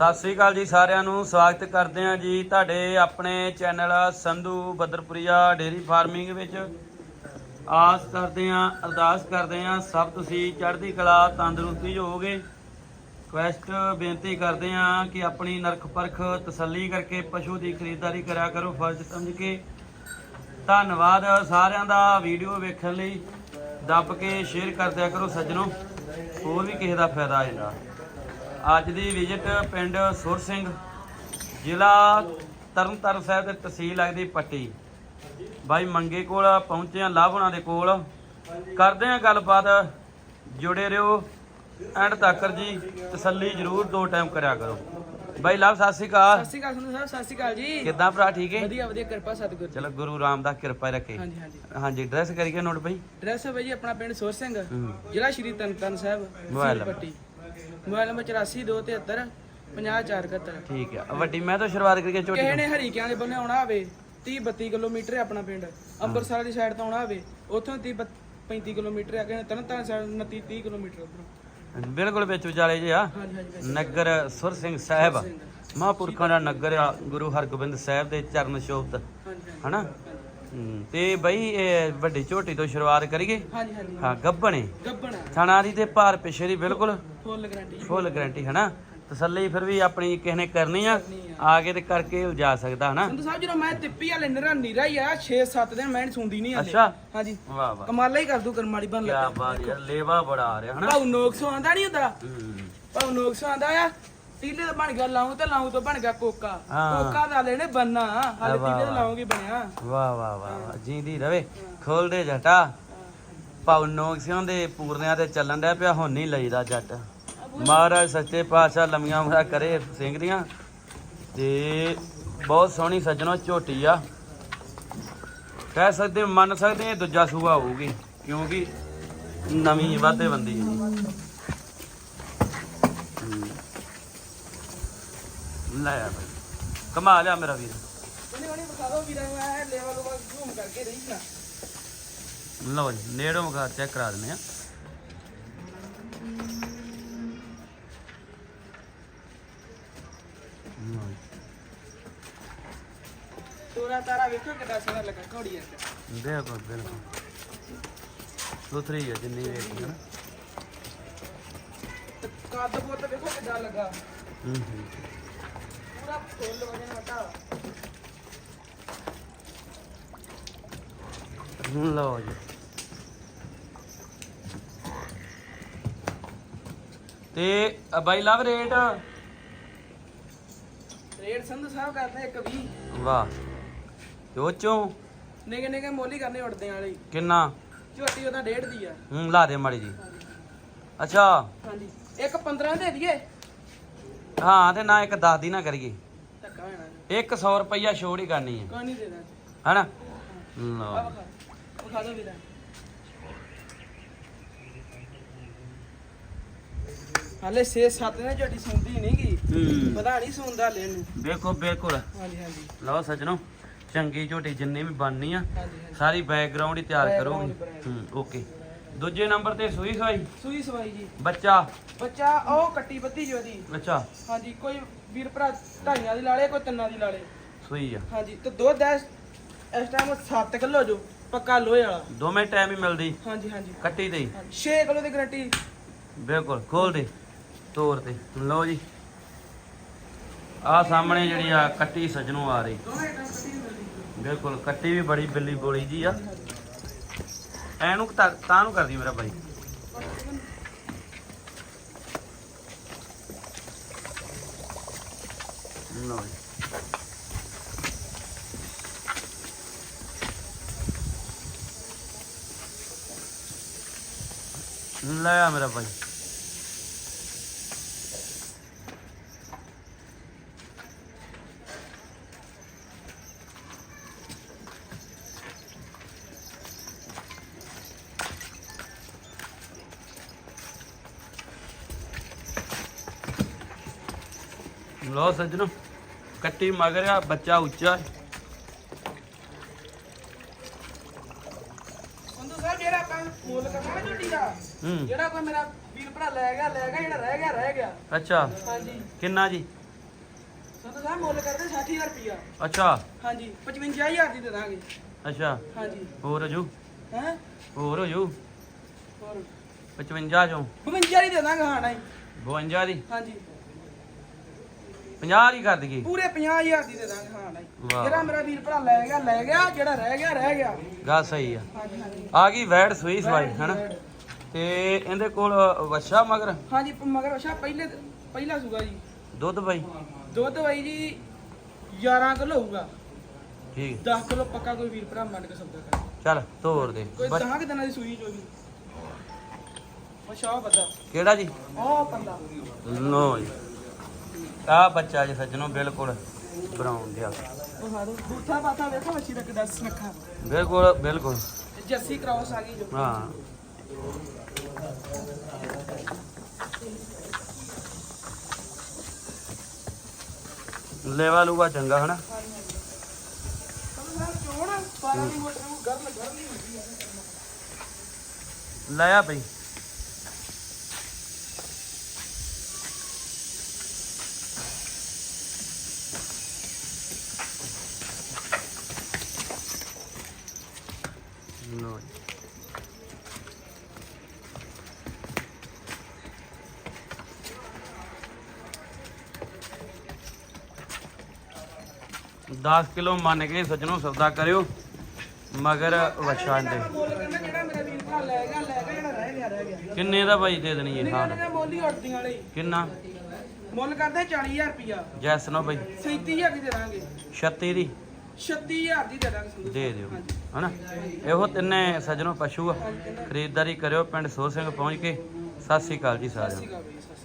ਸਤਿ ਸ੍ਰੀ ਅਕਾਲ ਜੀ ਸਾਰਿਆਂ ਨੂੰ, ਸਵਾਗਤ ਕਰਦੇ ਹਾਂ ਜੀ ਤੁਹਾਡੇ ਆਪਣੇ channel Sandhu Badarpuria dairy farming ਵਿੱਚ। ਆਸ ਕਰਦੇ ਹਾਂ, ਅਰਦਾਸ ਕਰਦੇ ਹਾਂ, ਸਭ ਤੁਸੀਂ ਚੜ੍ਹਦੀ ਕਲਾ, ਤੰਦਰੁਸਤੀ ਹੋਗੇ ਹੋਵੋਗੇ। ਬੇਨਤੀ ਕਰਦੇ ਹਾਂ ਕਿ ਆਪਣੀ ਨਰਖ ਪਰਖ ਤਸੱਲੀ ਕਰਕੇ ਪਸ਼ੂ ਦੀ ਖਰੀਦਦਾਰੀ ਕਰਿਆ ਕਰੋ, ਫਰਜ਼ ਸਮਝ ਕੇ। ਧੰਨਵਾਦ ਸਾਰਿਆਂ ਦਾ ਵੀਡੀਓ ਵੇਖਣ ਲਈ। ਦੱਬ ਕੇ ਸ਼ੇਅਰ ਕਰਦਿਆ ਕਰੋ ਸੱਜਣੋ, ਹੋਰ ਵੀ ਕਿਸੇ ਦਾ ਫਾਇਦਾ ਆ ਜਾਂਦਾ ਅੱਜ ਦੀ ਵਿਜ਼ਿਟ ਪਿੰਡ ਸੁਰ ਸਿੰਘ ਜ਼ਿਲ੍ਹਾ ਤਰਨਤਾਰਨ ਸਾਹਿਬ ਦੇ ਤਹਿਸੀਲ ਲੱਗਦੀ ਪੱਟੀ। ਬਾਈ ਮੰਗੇ ਕੋਲ ਪਹੁੰਚੇ ਆ ਲਾਭ ਉਹਨਾਂ ਦੇ ਕੋਲ। ਕਰਦੇ ਆ ਗੱਲਬਾਤ ਜੁੜੇ ਰਹੋ। ਐਂਡ ਤੱਕ ਜੀ ਤਸੱਲੀ ਜ਼ਰੂਰ ਦੋ ਟਾਈਮ ਕਰਿਆ ਕਰੋ। ਬਾਈ ਲਾਭ ਸਤਿ ਸ੍ਰੀ ਅਕਾਲ। ਸਤਿ ਸ਼੍ਰੀ ਅਕਾਲ ਸੰਧੂ ਸਾਹਿਬ ਸਤਿ ਸ਼੍ਰੀ ਅਕਾਲ ਜੀ। ਕਿੱਦਾਂ ਭਰਾ ਠੀਕ ਹੈ? ਵਧੀਆ ਵਧੀਆ ਕਿਰਪਾ ਸਤਿਗੁਰ ਚਲੋ ਗੁਰੂ ਰਾਮਦਾਸ ਕਿਰਪਾ ਰੱਖੇ। ਹਾਂਜੀ ਹਾਂਜੀ। ਹਾਂਜੀ ਡਰੈਸ ਕਰੀਏ ਨੋਟ ਬਾਈ। ਐਡਰੈਸ ਹੈ ਜੀ ਆਪਣਾ ਪਿੰਡ ਸੋਰ ਸਿੰਘ ਹੂੰ। ਜ਼ਿਲ੍ਹਾ ਸ਼੍ਰੀ ਤਨਤਨ ਸਾਹਿਬ ਪੱਟੀ। ਮੋਬਾਈਲ ਨੰਬਰ 8423 50471 ਠੀਕ ਆ। ਵੱਡੀ ਮੈਂ ਤੋਂ ਸ਼ੁਰੂਆਤ ਕਰੀਏ ਛੋਟੀ ਕਿਸੇ ਨੇ ਹਰੀਕਿਆਂ ਦੇ ਬੰਨੇ ਆਉਣਾ ਹੋਵੇ 30 32 ਕਿਲੋਮੀਟਰ ਹੈ ਆਪਣਾ ਪਿੰਡ। ਅੰਮ੍ਰਿਤਸਰ ਵਾਲੀ ਸਾਈਡ ਤੋਂ ਆਉਣਾ ਹੋਵੇ ਉੱਥੋਂ 30 35 ਕਿਲੋਮੀਟਰ ਹੈ ਕਿਸੇ ਤਰਨਤਾਰਨ ਸਾਈਡ 29 30 ਕਿਲੋਮੀਟਰ ਉੱਧਰੋਂ। ਬਿਲਕੁਲ ਵਿੱਚ ਵਿਚਾਲੇ ਜੇ ਆ। ਨਗਰ ਸੁਰ ਸਿੰਘ ਸਾਹਿਬ ਮਹਾਂਪੁਰਖਾਂ ਦਾ ਨਗਰ ਆ ਗੁਰੂ ਹਰਗੋਬਿੰਦ ਸਾਹਿਬ ਦੇ ਚਰਨ ਸ਼ੋਭਤ ਹਨਾ? ਹੂੰ, ਤੇ ਬਈ ਇਹ ਵੱਡੀ ਝੋਟੀ ਤੋਂ ਸ਼ੁਰੂਆਤ ਕਰੀਏ? ਹਾਂਜੀ ਹਾਂਜੀ। ਹਾਂ ਗੱਬਣੇ। ਗੱਬਣਾ। ਥਣਾ ਦੀ ਤੇ ਭਾਰ ਪਿਛੇ ਦੀ ਬਿਲਕੁਲ। Full guarantee. ਫੁੱਲ ਗਾਰੰਟੀ ਹਨਾ? ਤਸੱਲੀ ਫਿਰ ਵੀ ਆਪਣੀ ਕਿਸੇ ਨੇ ਕਰਨੀ ਆ। ਆ ਕੇ ਤੇ ਕਰਕੇ ਉਲਝਾ ਸਕਦਾ ਹਨਾ? ਸੰਧੂ ਸਾਹਿਬ ਜਦੋਂ ਮੈਂ ਤਿੱਪੀ ਵਾਲੇ ਨਿਰਾ ਨੀਰਾ ਹੀ ਆ 6-7 ਦਿਨ ਮੈਂ ਸੁਣਦੀ ਨਹੀਂ ਅੱਛਾ। ਹਾਂਜੀ। ਵਾਹ ਵਾਹ। ਕਮਾਲਾ ਹੀ ਕਰ ਦੂ ਕਰਮਾਲੀ ਬਣ ਕੀ ਲੱਗਾ ਬਾਤ ਯਾਰ ਲੇਵਾ ਬੜਾ ਆ ਰਿਹਾ ਹਨਾ? ਭਾਉ ਨੋਕਸੋ ਆਂਦਾ ਨਹੀਂ ਹੁੰਦਾ ਹੂੰ। ਭਾਉ ਨੋਕਸੋ ਆਂਦਾ ਆ। ਤੀਲੇ ਦਾ ਬਣ ਗਿਆ ਲਾਉਂ ਤੇ ਲਾਉਂ ਤੋਂ ਬਣ ਗਿਆ ਕੋਕਾ। ਹਾਂ। ਕੋਕਾ ਦਾ ਲੈਣੇ ਬੰਨਾ ਹਾਲੇ ਤੀਲੇ ਦਾ ਲਾਉਂਗੀ ਬਣਿਆ। ਵਾਹ ਵਾਹ ਵਾਹ ਵਾਹ। ਜੀਂਦੀ ਰਵੇ। ਖੋਲਦੇ ਜਟਾ। ਪਾਉ ਨੋਕਸਿਆਂ ਦੇ ਪੂਰਨਿਆਂ ਤੇ ਚੱਲਣ ਡਿਆ ਪਿਆ ਹੁਣ ਨਹੀਂ ਲਈਦਾ ਜੱਟ। ਮਹਾਰਾਜ ਸੱਚੇ ਪਾਤਸ਼ਾਹ ਲੰਮੀਆਂ ਉਮਰਾਂ ਕਰੇ ਸਿੰਘ ਦੀਆਂ। ਤੇ ਬਹੁਤ ਸੋਹਣੀ ਸੱਜਣੋ ਝੋਟੀ ਆ। ਕਹਿ ਸਕਦੇ ਮੰਨ ਸਕਦੇ ਹਾਂ ਇਹ ਦੂਜਾ ਸੂਆ ਹੋਊਗੀ ਕਿਉਂਕਿ ਨਵੀਂ ਵਾਧੇ ਬੰਦੀ ਹੈ ਜੀ। ਲੈ ਆ ਬਈ ਕਮਾ ਲਿਆ ਮੇਰਾ ਵੀਰ। ਉਹਨੇ ਉਹਨੇ ਬਤਾ ਦੋ ਵੀਰਾਂ ਮੈਂ ਲੈਵਲ ਉਹ ਘੂਮ ਕਰਕੇ ਰਹੀ ਨਾ ਲਓ ਜੀ ਨੇੜੋਂ ਮਗਾ ਚੈੱਕ ਕਰਾ ਦਿੰਦੇ ਆ ਲਓ ਜੀ। ਤੋਰਾ ਤਾਰਾ ਵੇਖੋ ਕਿੱਡਾ ਸੋਹਣਾ ਲੱਗਾ ਘੋੜੀ ਯਾਰ ਬਿਲਕੁਲ ਬਿਲਕੁਲ ਸੁਥਰੀ ਹੈ ਜਿੰਨੀ ਵੇਖੀ ਨਾ। ਤੇ ਕੱਦ ਬੁੱਤ ਵੇਖੋ ਕਿੱਡਾ ਲੱਗਾ। ਹੂੰ ਹੂੰ ਪੂਰਾ ਫੁੱਲ ਵਜਨ ਵਟਾ ਹੁਣ ਲਓ ਜੀ। ਤੇ ਅ ਬਾਈ ਲਵ ਰੇਟ? ਰੇਟ ਸੰਧੂ ਸਾਹਿਬ ਕਰਦੇ ਇੱਕ 20 ਵਾਹ। ਤੇ ਉਹ ਚੋਂ? ਨਿਗੇ ਮੋਲੀ ਕਰਨੇ ਉੜਦੇ ਵਾਲੀ। ਕਿੰਨਾ? ਝੋਟੀ ਉਹਦਾ ਡੇਢ ਦੀ ਆ। ਹੂੰ ਲਾ ਦੇ ਮਾੜੀ ਜੀ। ਅੱਛਾ। ਹਾਂਜੀ। ਇੱਕ 15 ਦੇ ਦਈਏ। ਹਾਂ ਤੇ ਨਾ ਇੱਕ 10 ਦੀ ਨਾ ਕਰੀਏ। ਧੱਕਾ ਹੋਣਾ ਇੱਕ 100 ਰੁਪਈਆ ਛੋੜ ਹੀ ਕਰਨੀ ਹੈ। ਕੋਈ ਨਹੀਂ ਦੇਣਾ ਹੈਨਾ? ਆ ਲਓ। ਵਿਖਾ ਵਿਖਾ ਦੋ ਵੀਰਾ ਹਾਲੇ 6-7 ਨੇ ਝੋਟੀ ਸੁਣਦੀ ਨਹੀਂ ਗਈ ਹੂੰ। ਪਤਾ ਨਹੀਂ ਸੁਣਦਾ ਲੈਣ ਨੂੰ ਬਿਲਕੁਲ ਬਿਲਕੁਲ। ਹਾਂਜੀ ਹਾਂਜੀ। ਲਓ ਸੱਜਣੋ ਚੰਗੀ ਝੋਟੀ ਜਿੰਨੀ ਵੀ ਬਣਨੀ ਆ ਹਾਂਜੀ ਹਾਂਜੀ। ਸਾਰੀ ਬੈਕਗ੍ਰਾਉਂਡ ਹੀ ਤਿਆਰ Background, ਹੂੰ ਓਕੇ ਦੂਜੇ ਨੰਬਰ ਤੇ ਸੂਈ ਸਵਾਈ? ਸੂਈ ਸਵਾਈ ਜੀ। ਬੱਚਾ? ਬੱਚਾ ਉਹ ਕੱਟੀ ਬੱਤੀ ਜੀ ਉਹਦੀ। ਅੱਛਾ। ਹਾਂਜੀ ਕੋਈ ਵੀਰ ਭਰਾ ਢਾਈਆਂ ਦੀ ਲਾਲੇ ਕੋਈ ਤਿੰਨਾਂ ਦੀ ਲਾਲੇ ਸੂਈ ਆ। ਹਾਂਜੀ ਤੇ ਦੁੱਧ ਐ ਇਸ ਟਾਈਮ 7 ਕਿਲੋ ਜੋ ਪੱਕਾ ਲੋਹੇ ਵਾਲਾ। ਦੋਵੇਂ ਟਾਈਮ ਹੀ ਮਿਲਦੀ। ਹਾਂਜੀ ਹਾਂਜੀ। ਕੱਟੀ ਤੇ ਹੀ। 6 ਕਿਲੋ ਦੀ ਗਰੰਟੀ ਬਿਲਕੁਲ ਖੋਲ ਦੇ। ਤੋਰ ਤੇ। ਲਓ ਜੀ। ਆ ਸਾਹਮਣੇ ਜਿਹੜੀ ਆ ਕੱਟੀ ਸੱਜਣੋਂ ਆ ਰਹੀ। ਬਿਲਕੁਲ ਕੱਟੀ ਵੀ ਬੜੀ ਬਿੱਲੀ ਬੋਲੀ ਜੀ ਆ। ਐਨੂੰ ਤਾਂ ਤਾਂ ਨੂੰ ਕਰਦੀ ਮੇਰਾ ਭਾਈ ਲਓ ਲੈ ਆ ਮੇਰਾ ਭਾਈ ਲੋ ਸੱਜਣੋ ਕੱਟੀ ਮਗਰ ਆ ਬੱਚਾ ਉੱਚਾ। ਹੈ। ਸੰਧੂ ਸਾਹਿਬ ਜਿਹੜਾ ਆਪਾਂ ਮੁੱਲ ਕਰਨਾ ਨਾ ਝੋਟੀ ਦਾ ਹੂੰ। ਜਿਹੜਾ ਕੋਈ ਮੇਰਾ ਵੀਰ ਭਰਾ ਲੈ ਗਿਆ ਲੈ ਗਿਆ ਜਿਹੜਾ ਰਹਿ ਗਿਆ ਰਹਿ ਗਿਆ। ਅੱਛਾ। ਹਾਂਜੀ। ਕਿੰਨਾ ਜੀ? ਸੰਧੂ ਸਾਹਿਬ ਮੁੱਲ ਕਰਦੇ 60000 ਰੁਪਿਆ ਅੱਛਾ। ਹਾਂਜੀ 55000 ਦੀ ਦੇ ਦਾਂਗੇ ਅੱਛਾ। ਹਾਂਜੀ। ਹੋਰ ਹੋ ਜੂ ਹੈ? ਹੋਰ ਹੋ ਜੂ ਹੋਰ। 55 ਚੋਂ? 52 ਦੀ ਦੇ ਦਾਂਗੇ ਹਾਂ ਨਹੀਂ। 52 ਦੀ? ਹਾਂਜੀ। 50 ਦੀ ਕਰ ਦਈਏ। ਪੂਰੇ 50000 ਦੀ ਦੇ ਦਾਂਗੇ ਹਾਂ ਨਹੀਂ ਵਾਹ। ਜਿਹੜਾ ਮੇਰਾ ਵੀਰ ਭਰਾ ਲੈ ਗਿਆ ਲੈ ਗਿਆ ਜਿਹੜਾ ਰਹਿ ਗਿਆ ਰਹਿ ਗਿਆ। ਗੱਲ ਸਹੀ ਆ। ਹਾਂਜੀ ਹਾਂਜੀ। ਆ ਗਈ ਵੈੜ ਸੂਈ ਸਵਾਈ ਹਨਾ? ਤੇ ਇਹਦੇ ਕੋਲ ਵੱਛਾ ਮਗਰ? ਹਾਂਜੀ ਪ- ਮਗਰ ਅੱਛਾ ਪਹਿਲੇ ਪਹਿਲਾ ਸੂਗਾ ਜੀ। ਦੁੱਧ ਬਾਈ? ਦੁੱਧ ਬਾਈ ਜੀ 11 ਕਿਲੋ ਹੋਊਗਾ। ਠੀਕ। 10 ਕਿਲੋ ਪੱਕਾ ਕੋਈ ਵੀਰ ਭਰਾ ਮੰਨ ਕੇ ਸੌਦਾ ਕਰੇ। ਚੱਲ ਤੋਰ ਦੇ। ਕੋਈ ਬੱਚ- 10 ਕਿ ਦਿਨਾਂ ਦੀ ਸੂਈ ਜੋ ਵੀ ਅੱਛਾ ਉਹ ਬੰਦਾ। ਕਿਹੜਾ ਜੀ? ਉਹ ਬੰਦਾ। ਲੋ ਜੀ। ਆ ਬੱਚਾ ਜੀ ਸੱਜਣੋ ਬਿਲਕੁਲ ਬਰਾਉਨ ਜਿਹਾ। ਉਹ ਹਾਰੂ ਬੂਥਾ ਬਾਥਾ ਵੇਖੋ ਮੱਛੀ ਦਾ ਕਿੱਡਾ ਸੁਨੱਖਾ। ਬਿਲਕੁਲ ਬਿਲਕੁਲ। ਜੱਸੀ ਕ੍ਰਾਸ ਆ ਗਈ ਜੋ। ਹਾਂ। ਲੈਵਾ ਲੂਗਾ ਚੰਗਾ ਹਨਾ? ਤੁਹਾਨੂੰ ਸਾਹਿਬ ਚੋਣ 12 ਦੀ ਮੋਟਰ ਨੂੰ ਗਰਮ ਗਰਮ ਨਹੀਂ ਹੁੰਦੀ ਹੈ ਲਾਇਆ ਬਈ ਲੋ। ਦਸ ਕਿਲੋ ਮੰਨ ਕੇ ਸੱਜਣੋ ਸੌਦਾ ਕਰਿਓ ਮਗਰ ਵਛਾਂ ਦੇ ਕਿੰਨੇ ਦਾ ਬਾਈ ਦੇ ਦੇਣੀ ਇਹ ਨਿਕਾ ਹਾਂ ਨਿਕਾ ਮੁੱਲ ਹੀ ਉੱਡਦੀਆਂ ਵਾਲੇ ਕਿੰਨਾ ਮੁੱਲ ਕਰਦੇ 40000 ਰੁਪਿਆ ਜੈਸ ਨੋ ਬਾਈ 37000 ਦੀ ਦੇ ਦਾਂਗੇ 36 ਦੀ 36000 ਦੀ ਦੇ ਦਾਂਗੇ ਸੰਧੂ ਦੇ। ਦਿਓ। ਹਾਂਜੀ। ਹਨਾ? ਇਹੋ ਤਿੰਨੇ ਸੱਜਣੋ ਪਸ਼ੂ ਆ। ਖਰੀਦਦਾਰੀ ਕਰਿਓ ਪਿੰਡ ਸੋਹ ਸਿੰਘ ਪਹੁੰਚ ਕੇ। ਸਤਿ ਸ੍ਰੀ ਅਕਾਲ ਜੀ ਸਤਿ ਸਾਰਿਆਂ ਸ਼੍ਰੀ ਨੂੰ ਅਕਾਲ